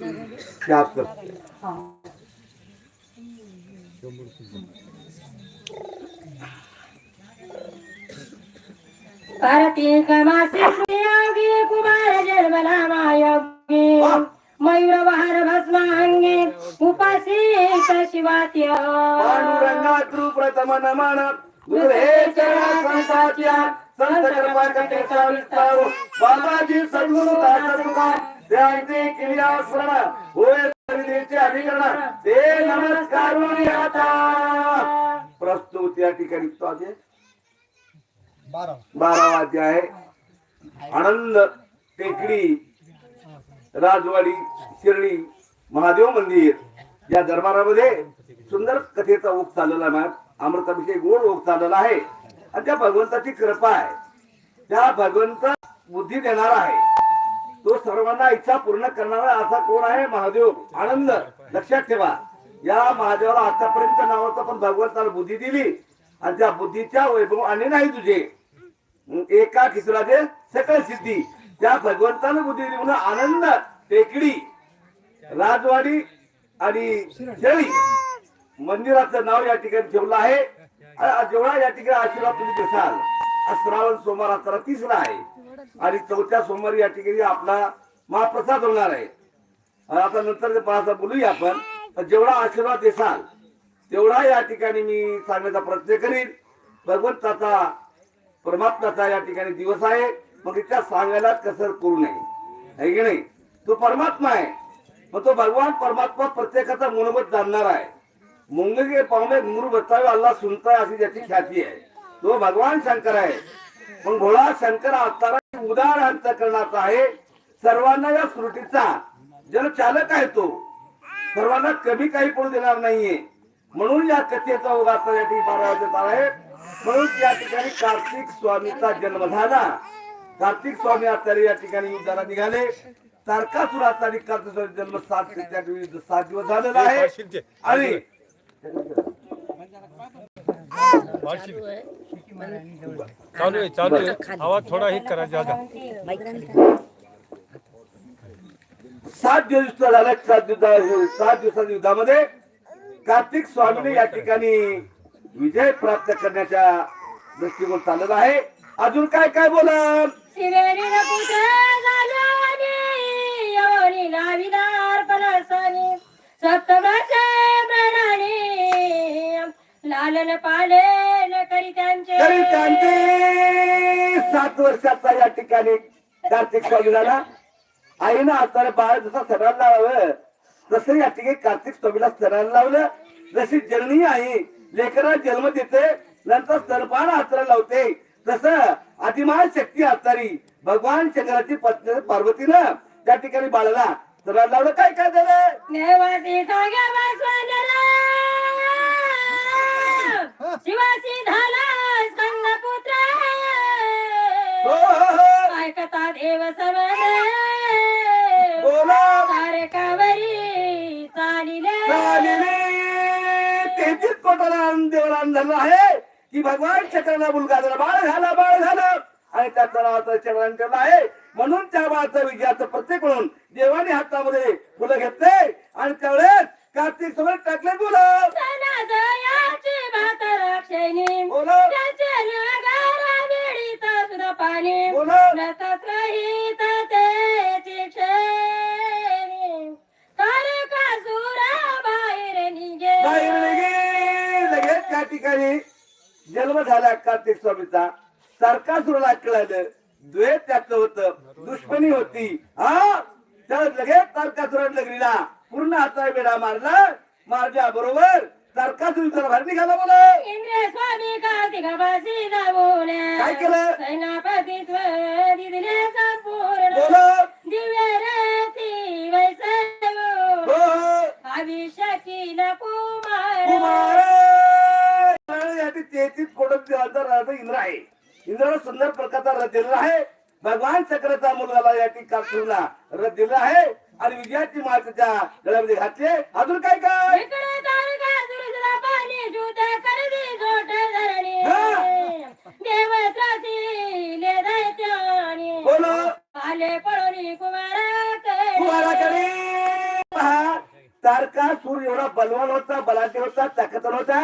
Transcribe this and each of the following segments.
शहात्तर कार्तिक मासे योगी कुमार जन्मला मायोगी मयूर वाहर भस्मांगे उपासित शिवात्य पांडुरंगा तू प्रथम नमन गुरु हे चरण संताच्या संत कृपा कटेचा बाबाजी सद्गुरु दास तुका त्यांचे क्रिया स्मरण होय सरितेचे अधिकरण ते नमस्कार आता प्रस्तुत या ठिकाणी तो आहे बारा वाजे आहे आनंद टेकडी राजवाडी शिर्डी महादेव मंदिर. या दरबारामध्ये सुंदर कथेचा ओघ चाललेला आहे. अमृताभिषेक गोड ओघ चाललेला आहे. आणि त्या भगवंताची कृपा आहे. त्या भगवंत बुद्धी देणारा आहे. तो सर्वांना इच्छा पूर्ण करणारा असा कोण आहे? महादेव आनंद. लक्षात ठेवा. या महादेवाला आतापर्यंत नावाचा पण भगवंताला बुद्धी दिली आणि त्या बुद्धीच्या वैभवाने नाही तुझे. एका खिसराचे सकळ सिद्धी. त्या भगवंतानं बुद्धी दिली म्हणून आनंद टेकडी राजवाडी आणि शेळी मंदिराचं नाव या ठिकाणी ठेवलं आहे. जेवढा या ठिकाणी आशीर्वाद तुम्ही देसाल. श्रावण सोमवार आता तिसरा आहे. आणि चौथ्या सोमवारी या ठिकाणी आपला महाप्रसाद होणार आहे. आता नंतर ते पाहता बोलूया आपण तर जेवढा आशीर्वाद देसाल तेवढा या ठिकाणी मी सांगण्याचा प्रयत्न करीन. भगवंताचा परमात्माचा या ठिकाणी दिवस आहे. मग त्या सांगायला कसर करू नये. है की नाही? तो परमात्मा आहे. मग तो भगवान परमात्मा प्रत्येकाचा मनोमत जाणणार आहे. मुंगे के पाव में गुरु बतावे अल्लाह सुनता है अशी ज्याची ख्याती आहे. तो भगवान शंकर आहे. पण भोळा शंकर अवतारा उदार अंतकरणाचा आहे. सर्वांना या सृष्टीचा जलचालक आहे तो सर्वांना कमी काही पडू देणार नाहीये. म्हणून या कथेचा उगाचा या ठिकाणी बारा वाजत आहे. म्हणून या ठिकाणी कार्तिक स्वामीचा जन्म झाला. कार्तिक स्वामी आता या ठिकाणी युद्धाला निघाले. तारकासुर आता कार्तिक स्वामी जन्म सात सात दिवस झालेला आहे. आणि चालू आहे चालू आहे. आवाज थोडा हिट करा ज्यादा सात दिवस झाला सात दिवसा सात दिवसाच्या युद्धामध्ये कार्तिक स्वामीने या ठिकाणी विजय प्राप्त करण्याच्या दृष्टिकोन चाललेला आहे. अजून काय काय बोला शिवेरी लालन पालन करी त्यांचे? तरी त्यांचे सात वर्षाचा या ठिकाणी कार्तिक स्वामी झाला. आईनं आता बाळ जसा सणाला लावलं तसं या ठिकाणी कार्तिक स्वामीला सणाला लावलं. जशी जननी आई लेकराला जन्म देते नंतर स्तनपान हाताला लावते. तसं अधिमान शक्ती हातारी भगवान शंकराची पत्नी पार्वतीनं त्या ठिकाणी बाळाला सणाला लावलं. काय काय झालं? शिवासी झाला स्कंदपुत्र हो हो हो. ऐकता देव तारकावरी चालिले। तेहतीस कोटाला धरलं आहे की भगवान चक्राला मुलगा झाला बाळ झाला बाळ झालं. आणि त्याचा नावाचं चक्रान ठेवलं आहे. म्हणून त्या बाळाचा विजयाचं प्रत्येक म्हणून देवाने हातामध्ये फुलं घेतले. आणि त्यावेळेस कार्तिक समोर टाकले बोल बोला. त्याचे नगारा वेळीत सुद्धा पाणी. बोला. नतच रहित तेची क्षेणी. तारकासुरा बाहेर निघे. बाहेर निघे. लगेच त्या ठिकाणी जन्म झाला कार्तिक स्वामीचा. सरकासुराला कळालं द्वेष त्याचं होत. दुश्मनी होती. हा? तर लगेच तारकासुरा नगरीला पूर्ण हाताला बेडा मारला. मारल्या बरोबर. तारकासुर त्याला बाहेर निघाला बोला. इंद्र स्वामी कार्तिक वासी जाऊन काय केलं? सेनापतित्व दिले संपूर्ण बोला. दिव्य वैसव हो. अभिषेकील कुमार. कुमार. यासाठी तेहतीस कोटी राजा इंद्र आहे. इंद्राला सुंदर प्रकारचा रथ दिलेला आहे. भगवान चक्राचा मुलगाला या ठिकाणी रथ दिलेला आहे. आणि विजयाची माळ त्याच्या गळ्यामध्ये घातली अजून काय काय इकडे तारकासुरला पाणी झूट करदी झोट धरणी हा. देव त्रासिले दैत्यानी बोल आले पळोनी कुमाराकडे कुमाराकडे तारका सूर एवढा बलवान होता बलाढ्य होता ताकदवान होता.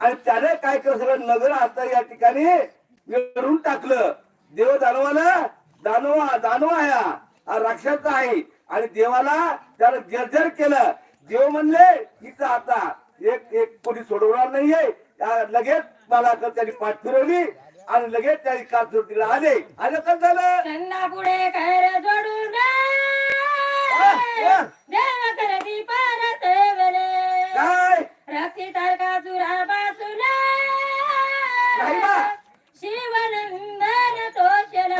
आणि त्याने काय केलं सगळं? नगर आता या ठिकाणी मिळवून टाकलं. देव दानवाला दानवा दानवा या हा. राक्षस आहे. आणि देवाला त्याला जर्जर केलं. देव म्हणले इथं आता एक एक कोणी सोडवणार नाहीये. लगेच मला त्यांनी पाठ फिरवली. आणि लगेच त्यांनी काल तिला आले. आलं कसं झालं? त्यांना पुढे खैर जोडून वा. देव करती परत वेळे काय? नाही बा. शिवनंदन चलो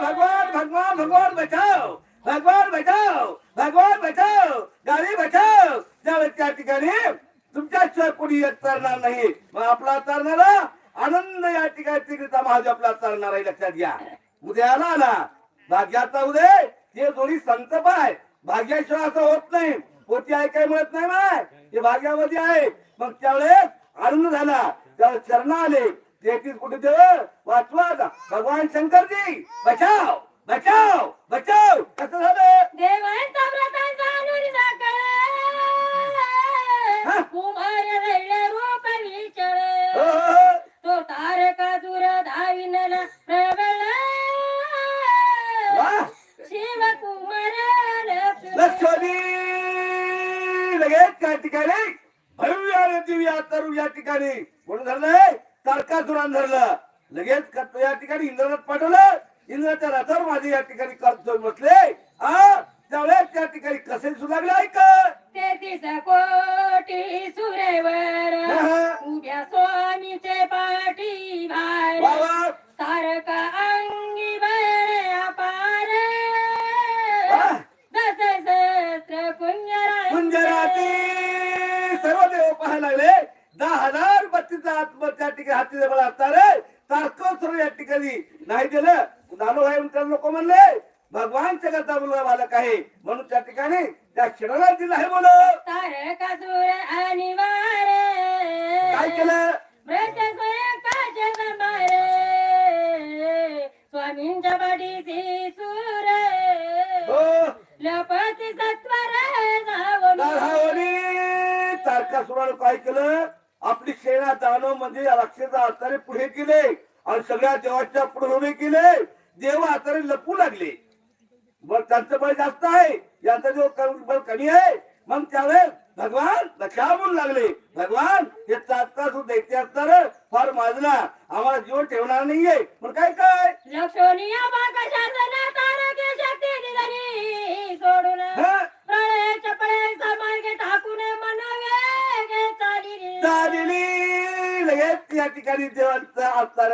भगवान भगवान भगवान बचाओ भगवान बचाओ भगवान बचाओ गाडी त्यावेळेस त्या ठिकाणी तुमच्याशिवाय कोणी येत नाही. मग आपला तरणारा आनंद या ठिकाणी आपला तरणार आहे लक्षात घ्या. उद्याला आला भाग्याचा उदय हे जोडी संत आहे. भाग्याशिवाय असं होत नाही. पोती ऐकाय मिळत नाही माय? हे भाग्यामध्ये आहे. मग त्यावेळेस आनंद झाला. त्यावेळेस चरण आले. तेहतीस कुठे देव? वाचवा. भगवान शंकरजी बचाव बचाव बचाव. कसं झालं? देवांचा व्रतांचा कुमार रडले दूर धाविनला प्रबळ. वा. शिव कुमार लक्ष्मण लक्ष्मी लगेच त्या ठिकाणी. भव्य दिव्य तरू या ठिकाणी. कोण धरलंय? तारकासुरान धरलं. लगेच क- या ठिकाणी इंद्रनाथ पाठवलं. इंद्राच्या रथावर माझे या ठिकाणी करतो बसले. आ त्यावेळेस त्या ठिकाणी कसे लागले ऐक तेहतीस कोटी सुरेवर. उभ्या स्वामीचे पाठी भार. तारका अंगी भर अपार. दस सहस्र कुंजरा कुंजराती सर्व देव पाहायला लागले. दहा हजार बत्तीचा आत्म त्या ठिकाणी हाती जवळ असणार तारकोत्सव या ठिकाणी नाही दिलं. म्हणून लोक म्हणले. जगाचा मुलगा बालक आहे. म्हणून त्या ठिकाणी त्या क्षणाला दिलं आहे बोल काय केलं? स्वामींच्या पाठीची सूर. हो. लपती सत्वर काय केलं? आपली सेना दानव म्हणजे राक्षसा हाताने पुढे केले आणि सगळ्या देवाच्या पुढे उभे केले. देव हाताने लपू लागले. बळ त्यांचं बळ जास्त आहे. यांचा जो बळ कमी आहे मग त्यावेळेस भगवान लक्षावून लागले. भगवान हे तात्काळ दैत्य असणार फार माजला. आम्हाला जीवन ठेवणार नाहीये. पण काय काय? चालिली. लगेच या ठिकाणी देवांचा असणार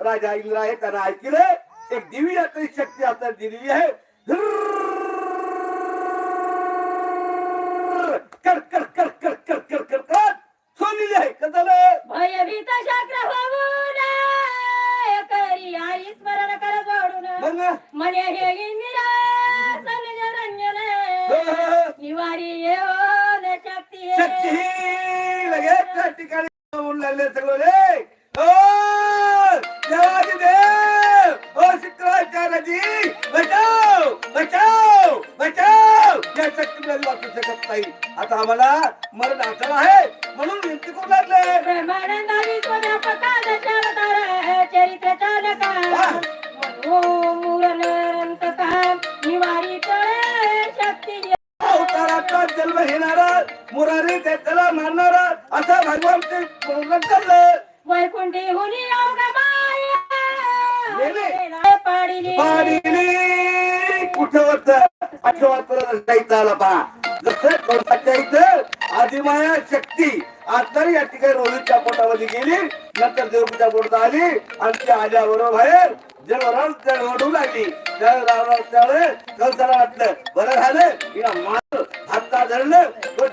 राजा इंद्र आहे त्यांना ऐकलं. एक दिवी यात्री शक्ती आता दिलेली आहे. कर कर कर कर कर कर कर कर. सोडलेली आहे कसं झालं? भयभीत शास्त्र होऊन करी आई स्मरण कर जोडून मग? मने हे इंदिरा सलज रंजन. हो, हो, हो. निवारी येऊन शक्ती शक्ती लगेच त्या ठिकाणी होऊन लागले सगळं रे. आता आम्हाला मरण आठवण आहे. म्हणून विनंती करू लागले. जन्म घेणारा मुरारी त्याला मारणारा असा भगवान ते वैकुंठी पाडिली कुठं वाटत आठवण परत जायचं आला पहा. माया शक्ती. आता या ठिकाणी रोहितच्या पोटामध्ये गेली. नंतर देवपूच्या पोटात आली आणि त्या आल्याबरोबर बाहेर जगभरात चढवडू लागली वाटलं बरं झालं. या मार हाता धरलं. तो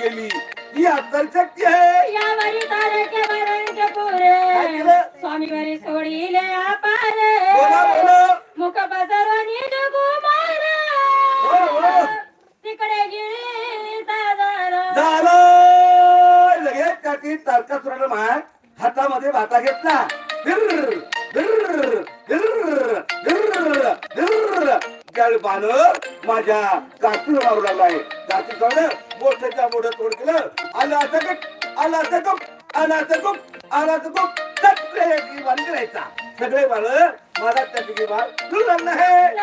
गेली. ही आता शक्ती आहे. मुख तिकडे त्यासाठी तारकासुराला महाग हातामध्ये भाता घेतला गळबान माझ्या काकी मारू लागलाय. काकी कळलं मोठ्याच्या मोठं तोड केलं. आला असं कप आला असं कप आला असं कप आला असं कप सगळे बाल करायचा सगळे बाल माझा त्याची बाल तू लागला आहे.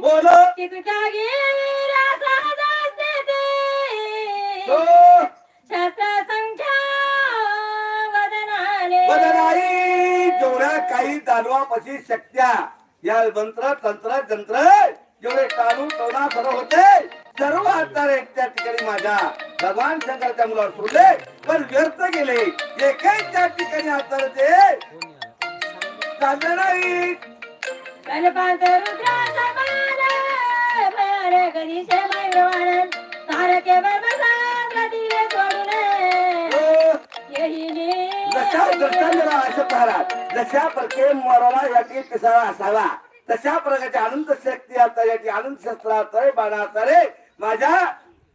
बोलो. काही दानवापाशी शक्त्या या मंत्र तंत्र तंत्र जेवढे टाळू टोना सर्व होते. सर्व आजार एक त्या ठिकाणी माझ्या. भगवान शंकराच्या मुलावर सोडले पण व्यर्थ गेले. जे काही त्या ठिकाणी आजार ते चाललं नाही. हो. असं जशा प्रकारे मराला याची पिसाळा असावा तशा प्रकारचे अनंत शक्ती आता याची अनंत शस्त्र आता बाणा आता रे माझ्या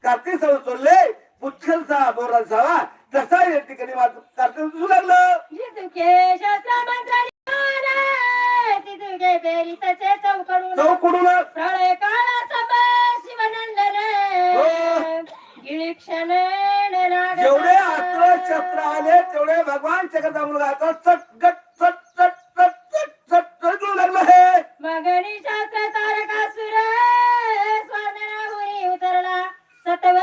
कार्तिक सौ सोडले पुच्छलचा बोर असावा. तसा या ठिकाणी माझं कार्तिक दिसू लागलं चौकडून. चौकडून प्रळय काळा सब शिवनंदन. गिळी क्षण जेवढे शस्त्र आले तेवढे भगवान शंकरचा मुलगा चट चट चट चट चट चटू लागलं मगनी शास्त्र तारकासुर स्वादनाहुरी उतरला. सत्व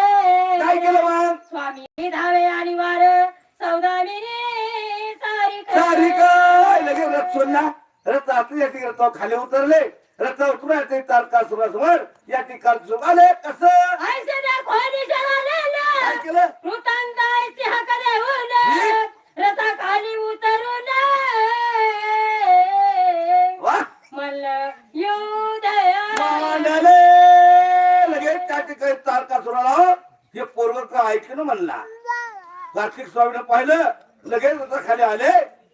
काय केलं मग? स्वामी धावे आणि वार सौदामिनी सारिक सारी काय लगेच रथ सोडला रथ असले या ठिकाणी तो खाली उतरले. रथ उतरून ते तारका समोर या ठिकाणी आले. कसं? काय केलं? लगेच त्या ठिकाणी तारका सुराला हे पोरग का ऐकलं म्हणला. कार्तिक स्वामीनं पाहिलं लगेच रथ खाली आले.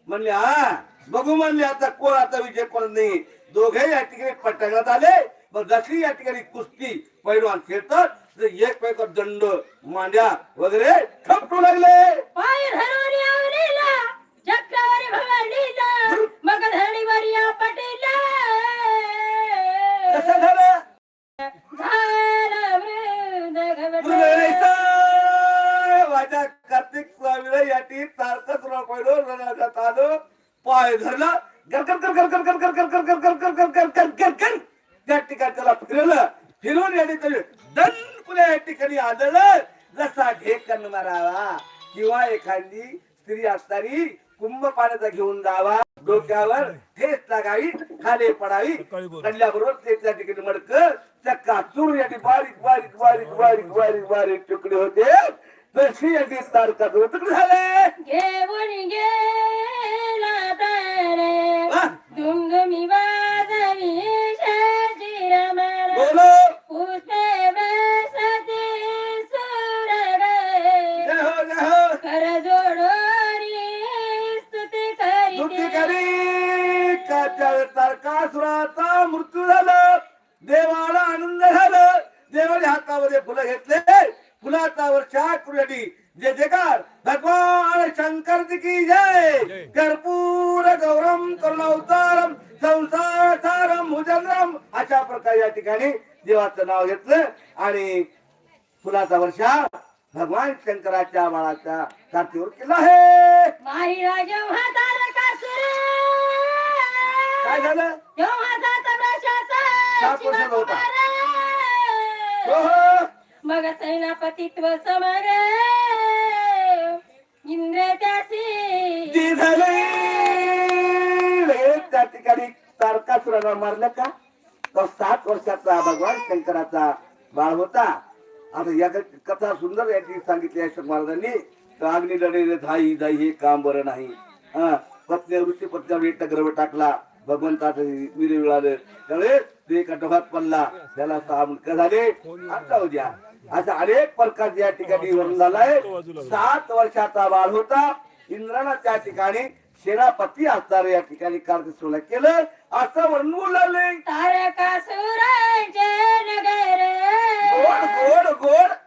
म्हणले हा बघू म्हणले आता कोण आता विजय कोण नाही. दोघे या ठिकाणी पटकण्यात आले. मग जशी या ठिकाणी कुस्ती पैलवान खेळतात तर एक पैक दंड मांड्या वगैरे ठपटू लागले. चक्रवरी मग धरणीवर या पटीला. धरला गरगर गरगर गरगर गरगर गरगर गरगर गरगर गरगर गर त्या ठिकाणी त्याला फिरवलं फिरवून या ठिकाणी दन पुन्हा या ठिकाणी आदळलं जसा ढेकन मारावा किंवा एखादी स्त्री असणारी कुंभ पाण्याचा घेऊन जावा डोक्यावर ठेस लागावी खाली पडावी पडल्याबरोबर ते त्या ठिकाणी मडक चक्का चूर याठी बारीक बारीक बारीक बारीक बारीक बारीक तुकडे होते तशी तुकडे झाले घेऊन गेला तारे. वा! दुमदुमी वाजवी शशिरमण बोलो. पुष्पे बसते जय हो जय हो. कर जोडोरी स्तुती स्तुती करीते करी तारकासुराचा मृत्यू झाला. देवाला आनंद झाला. देवाने हातामध्ये फुलं घेतले. करूसाठी जय जयकार. भगवान शंकर की जय. कर्पूर गौरम करुणावतारम संसार सारम भुजंगम अशा प्रकारे या ठिकाणी देवाचं नाव घेतलं आणि फुलाचा वर्षा भगवान शंकराच्या बाळाच्या छातीवर केला आहे. काय झालं? सात वर्षाचा होता. हो. हो. मग सैनापतित्व समर इंद्र त्यासी जी त्या ठिकाणी तारकासुराला मारलं का? तो सात वर्षाचा भगवान शंकराचा बाळ होता. आता या कथा सुंदर याची सांगितली अशोक महाराजांनी तर अग्नी लढे धाई धाई हे काम बरं नाही. पत्नी ऋषी पत्नी टग्रव टाकला. भगवंताच विरे मिळालं त्यामुळे ते एका डोहात पडला. त्याला सहा मुलगा झाले. आता उद्या अशा अनेक प्रकारचे या ठिकाणी वर्णन झालाय. सात वर्षाचा बाळ होता. इंद्रानं त्या ठिकाणी सेनापती असणार या ठिकाणी कार्य केलं. असं तारकासुरांचे नगर. गोड गोड गोड.